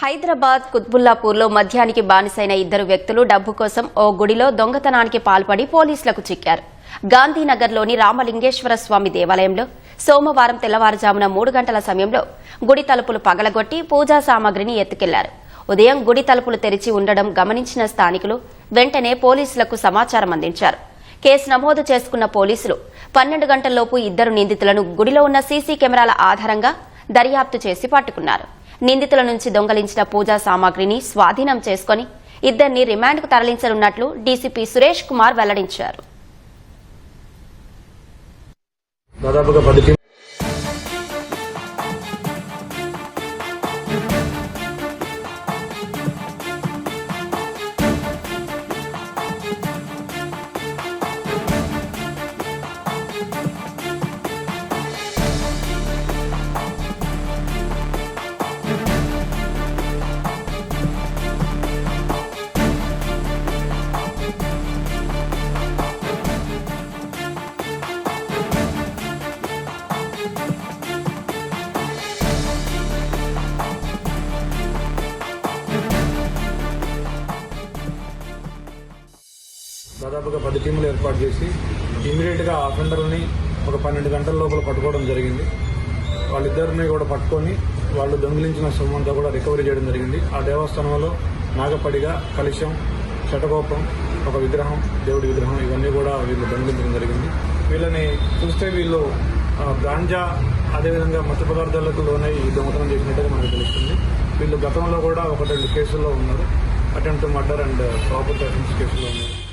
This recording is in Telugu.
హైదరాబాద్ కుత్బుల్లాపూర్లో మద్యానికి బానిసైన ఇద్దరు వ్యక్తులు డబ్బు కోసం ఓ గుడిలో దొంగతనానికి పాల్పడి పోలీసులకు చిక్కారు. గాంధీనగర్లోని రామలింగేశ్వర స్వామి దేవాలయంలో సోమవారం తెల్లవారుజామున మూడు గంటల సమయంలో గుడి తలుపులు పగలగొట్టి పూజా సామాగ్రిని ఎత్తుకెళ్ళారు. ఉదయం గుడి తలుపులు తెరిచి ఉండడం గమనించిన స్థానికులు వెంటనే పోలీసులకు సమాచారం అందించారు. కేసు నమోదు చేసుకున్న పోలీసులు పన్నెండు గంటల్లోపు ఇద్దరు నిందితులను గుడిలో ఉన్న సీసీ కెమెరాల ఆధారంగా దర్యాప్తు చేసి పట్టుకున్నారు. నిందితుల నుంచి దొంగలించిన పూజా సామాగ్రిని స్వాధీనం చేసుకుని ఇద్దరిని రిమాండ్కు తరలించనున్నట్లు డీసీపీ సురేష్ కుమార్ వెల్లడించారు. దాదాపుగా పది టీములు ఏర్పాటు చేసి ఇమీడియట్గా ఆఫెండర్ని ఒక పన్నెండు గంటల లోపల పట్టుకోవడం జరిగింది. వాళ్ళిద్దరిని కూడా పట్టుకొని వాళ్ళు దొంగిలించిన సొమ్మంతా కూడా రికవరీ చేయడం జరిగింది. ఆ దేవస్థానంలో నాగపడిగా కలుషం శటకోపం ఒక విగ్రహం దేవుడి విగ్రహం ఇవన్నీ కూడా వీళ్ళు దొంగిలించడం జరిగింది. వీళ్ళని చూస్తే వీళ్ళు గాంజా అదేవిధంగా మత్తు పదార్థాలకు లోనై దొంగతనం చేసినట్టుగా మనకు తెలుస్తుంది. వీళ్ళు గతంలో కూడా ఒక రెండు కేసుల్లో ఉన్నారు. Attempt murder and property offence కేసులో ఉన్నారు.